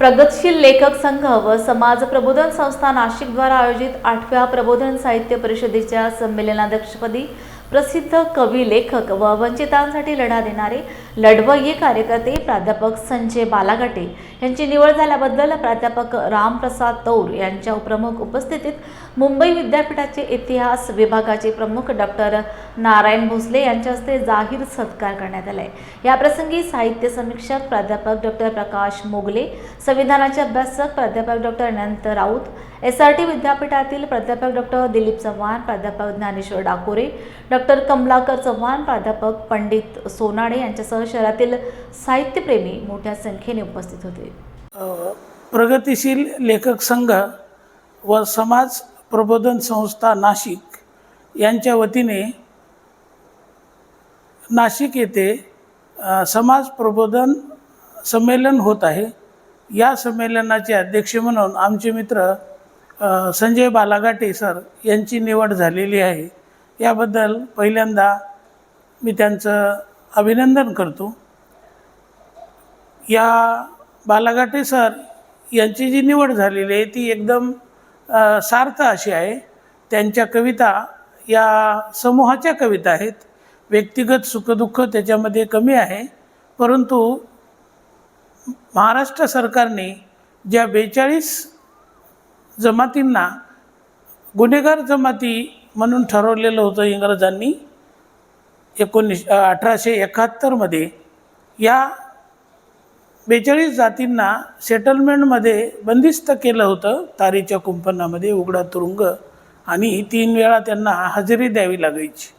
प्रगतशील लेखक संघ व समाज प्रबोधन संस्था नाशिक द्वारा आयोजित आठव्या प्रबोधन साहित्य परिषदेच्या संमेलनाध्यक्षपदी प्रसिद्ध कवी लेखक व वंचितांसाठी लढा देणारे लढवय्ये कार्यकर्ते प्राध्यापक संजय बालाघाटे यांची निवड झाल्याबद्दल प्राध्यापक रामप्रसाद तौर यांच्या प्रमुख उपस्थितीत मुंबई विद्यापीठाचे इतिहास विभागाचे प्रमुख डॉक्टर नारायण भोसले यांच्या हस्ते जाहीर सत्कार करण्यात आला आहे याप्रसंगी साहित्य समीक्षक प्राध्यापक डॉक्टर प्रकाश मोगले संविधानाचे अभ्यासक प्राध्यापक doctor Anant Raut S R T विद्यापीठातील प्राध्यापक डॉक्टर दिलीप चव्हाण प्राध्यापक ज्ञानेश्वर डाकोरे डॉक्टर कमलाकर चव्हाण प्राध्यापक पंडित सोनाडे यांच्यासह शहरातील साहित्यप्रेमी मोठ्या संख्येने उपस्थित होते. प्रगतीशील प्रगतिशील लेखक संघ व समाज प्रबोधन संस्था नाशिक यांच्या वतीने नाशिक येथे समाज प्रबोधन संमेलन होत आहे. या संमेलनाचे अध्यक्ष म्हणून आमचे मित्र संजय बालाघाटे सर यांची निवड झालेली आहे. याबद्दल पहिल्यांदा मी त्यांचं अभिनंदन करतो. या बालाघाटे सर यांची जी निवड झालेली आहे ती एकदम सार्थ अशी आहे. त्यांच्या कविता या समूहाच्या कविता आहेत. व्यक्तिगत सुखदुःख त्याच्यामध्ये कमी आहे. परंतु महाराष्ट्र सरकारने ज्या बेचाळीस जमातींना गुन्हेगार जमाती म्हणून ठरवलेलं होतं इंग्रजांनी एकोणीस अठराशे एकाहत्तरमध्ये या बेचाळीस जातींना सेटलमेंटमध्ये बंदिस्त केलं होतं. तारीच्या कुंपणामध्ये उघडा तुरुंग आणि तीन वेळा त्यांना हजेरी द्यावी लागायची.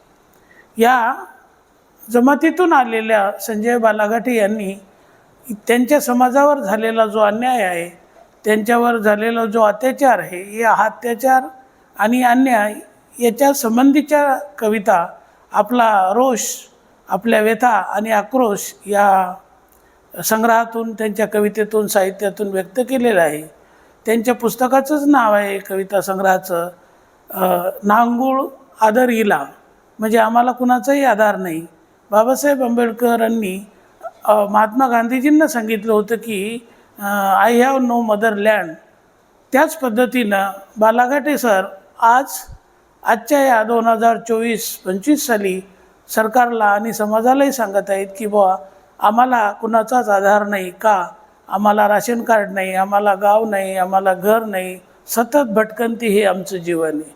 या जमातीतून आलेल्या संजय बालाघाटे यांनी त्यांच्या समाजावर झालेला जो अन्याय आहे त्यांच्यावर झालेला जो अत्याचार आहे या अत्याचार आणि अन्याय याच्या संबंधीच्या कविता आपला रोष आपल्या व्यथा आणि आक्रोश या संग्रहातून त्यांच्या कवितेतून साहित्यातून व्यक्त केलेलं आहे. त्यांच्या पुस्तकाचंच नाव आहे कविता संग्रहाचं नांगूळ आदर इला. म्हणजे आम्हाला कुणाचाही आधार नाही. बाबासाहेब आंबेडकरांनी महात्मा गांधीजींना सांगितलं होतं की आय हॅव नो मदरलँड त्याच पद्धतीनं बालाघाटे सर आज आजच्या या दोन हजार चोवीस पंचवीस साली सरकारला आणि समाजालाही सांगत आहेत की बुवा आम्हाला कुणाचाच आधार नाही का? आम्हाला राशन कार्ड नाही आम्हाला गाव नाही आम्हाला घर नाही. सतत भटकंती हे आमचं जीवन आहे.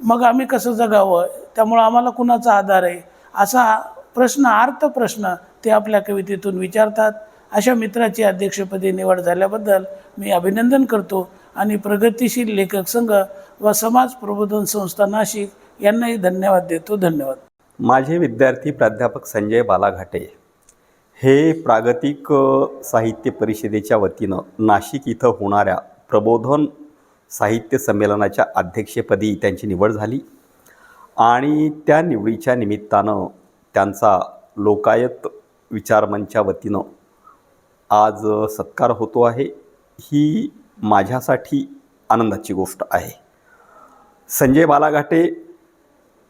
मग आम्ही कसं जगावं? त्यामुळं आम्हाला कुणाचा आधार आहे? असा प्रश्न अर्थ प्रश्न ते आपल्या कवितेतून विचारतात. अशा मित्राची अध्यक्षपदी निवड झाल्याबद्दल मी अभिनंदन करतो आणि प्रगतिशील लेखक संघ व समाज प्रबोधन संस्था नाशिक यांनाही धन्यवाद देतो. धन्यवाद. माझे विद्यार्थी प्राध्यापक संजय बालाघाटे हे प्रागतिक साहित्य परिषदेच्या वतीनं नाशिक इथं होणाऱ्या प्रबोधन साहित्य संमेलनाच्या अध्यक्षपदी त्यांची निवड झाली आणि त्या निवडीच्या निमित्तानं त्यांचा लोकायत विचारमंच्या वतीनं आज सत्कार होतो आहे ही माझ्यासाठी आनंदाची गोष्ट आहे. संजय बालाघाटे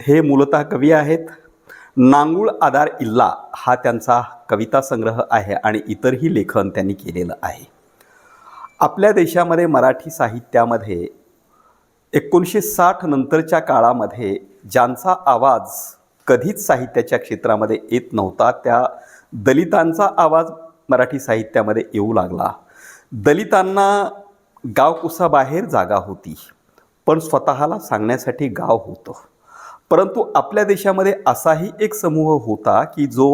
हे मूलतः कवी आहेत. नांगूळ आधार इल्ला हा त्यांचा कविता संग्रह आहे आणि इतरही लेखन त्यांनी केलेलं आहे. आपल्या देशामध्ये मराठी साहित्यामध्ये एकोणीसशे साठ नंतरच्या काळामध्ये ज्यांचा आवाज कधीच साहित्याच्या क्षेत्रामध्ये येत नव्हता त्या दलितांचा आवाज मराठी साहित्यामध्ये येऊ लागला. दलितांना गावकुसाबाहेर जागा होती पण स्वतःला सांगण्यासाठी गाव होतं. परंतु आपल्या देशामध्ये असाही एक समूह होता की जो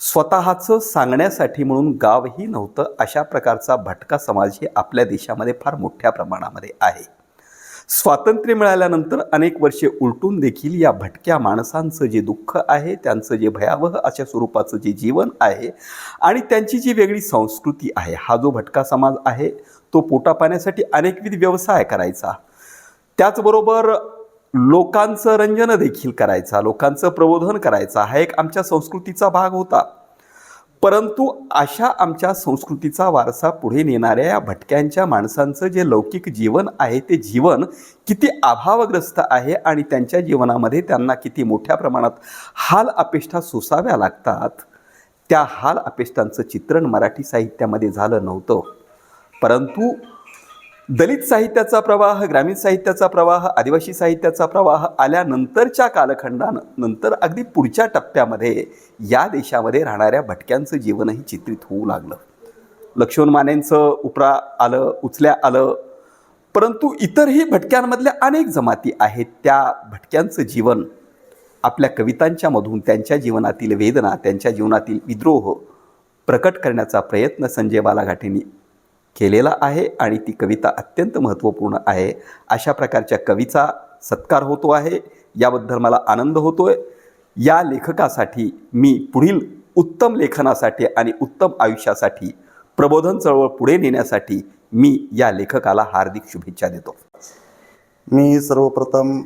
स्वतःचं सांगण्यासाठी म्हणून गावही नव्हतं अशा प्रकारचा भटका समाज हे आपल्या देशामध्ये फार मोठ्या प्रमाणामध्ये आहे. स्वातंत्र्य मिळाल्यानंतर अनेक वर्षे उलटून देखील या भटक्या माणसांचं जे दुःख आहे त्यांचं जे भयावह अशा स्वरूपाचं जे जीवन आहे आणि त्यांची जी वेगळी संस्कृती आहे हा जो भटका समाज आहे तो पोटापाण्यासाठी अनेकविध व्यवसाय करायचा. त्याचबरोबर लोकांचं रंजन देखील करायचा लोकांचं प्रबोधन करायचा हा एक आमच्या संस्कृतीचा भाग होता. परंतु अशा आमच्या संस्कृतीचा वारसा पुढे नेणाऱ्या या भटक्यांच्या माणसांचं जे लौकिक जीवन आहे ते जीवन किती अभावग्रस्त आहे आणि त्यांच्या जीवनामध्ये त्यांना किती मोठ्या प्रमाणात हाल अपेष्टा सोसाव्या लागतात त्या हाल अपेष्टांचं चित्रण मराठी साहित्यामध्ये झालं नव्हतं. परंतु दलित साहित्याचा प्रवाह ग्रामीण साहित्याचा प्रवाह आदिवासी साहित्याचा प्रवाह आल्यानंतरच्या कालखंडानं नंतर अगदी पुढच्या टप्प्यामध्ये या देशामध्ये राहणाऱ्या भटक्यांचं जीवनही चित्रित होऊ लागलं. लक्ष्मण मानेंचं उपरा आलं उचल्या आलं परंतु इतरही भटक्यांमधल्या अनेक जमाती आहेत त्या भटक्यांचं जीवन आपल्या कवितांच्या मधून त्यांच्या जीवनातील वेदना त्यांच्या जीवनातील विद्रोह प्रकट करण्याचा प्रयत्न संजय बालाघाटेंनी केलेला आहे आणि ती कविता अत्यंत महत्त्वपूर्ण आहे. अशा प्रकारच्या कवीचा सत्कार होतो आहे. याबद्दल मला आनंद होतो आहे या लेखकासाठी मी पुढील उत्तम लेखनासाठी आणि उत्तम आयुष्यासाठी प्रबोधन चळवळ पुढे नेण्यासाठी मी या लेखकाला हार्दिक शुभेच्छा देतो. मी सर्वप्रथम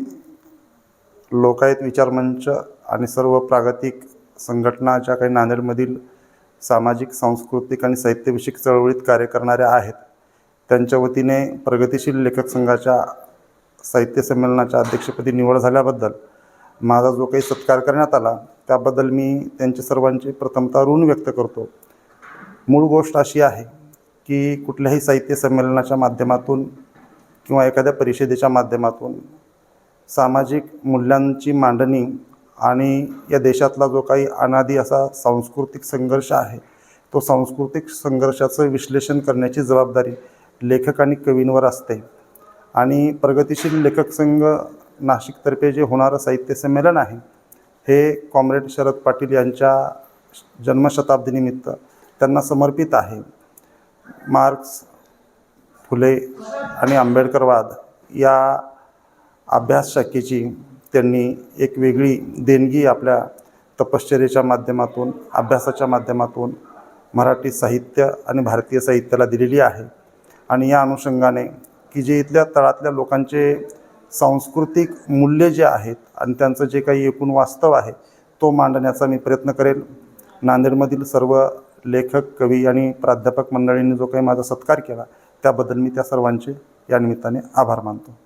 लोकायत विचारमंच आणि सर्व प्रागतिक संघटनाच्या काही नांदेडमधील सामाजिक सांस्कृतिक आणि साहित्यविषयक चळवळीत कार्य करणाऱ्या आहेत. त्यांच्या वतीने प्रगतिशील लेखक संघाच्या साहित्य संमेलनाच्या अध्यक्षपदी निवड झाल्याबद्दल माझा जो काही सत्कार करण्यात आला त्याबद्दल मी त्यांचे सर्वांचे प्रथमता ऋण व्यक्त करतो. मूळ गोष्ट अशी आहे की कुठल्याही साहित्य संमेलनाच्या माध्यमातून किंवा एखाद्या परिषदेच्या माध्यमातून सामाजिक मूल्यांची मांडणी आणि या देशातला जो काही अनादी असा सांस्कृतिक संघर्ष आहे तो सांस्कृतिक संघर्षाचं विश्लेषण करण्याची जबाबदारी लेखक आणि कवींवर असते. आणि प्रगतिशील लेखक संघ नाशिकतर्फे जे होणारं साहित्य संमेलन आहे हे कॉम्रेड शरद पाटील यांच्या जन्मशताब्दीनिमित्त त्यांना समर्पित आहे. मार्क्स फुले आणि आंबेडकरवाद या अभ्यास शाखेची त्यांनी एक वेगळी देणगी आपल्या तपश्चर्येच्या माध्यमातून अभ्यासाच्या माध्यमातून मराठी साहित्य आणि भारतीय साहित्याला दिलेली आहे. आणि या अनुषंगाने की जे इथल्या तळातल्या लोकांचे सांस्कृतिक मूल्य जे आहेत आणि त्यांचं जे काही एकूण वास्तव आहे तो मांडण्याचा मी प्रयत्न करेल. नांदेडमधील सर्व लेखक कवी आणि प्राध्यापक मंडळींनी जो काही माझा सत्कार केला त्याबद्दल मी त्या सर्वांचे या निमित्ताने आभार मानतो.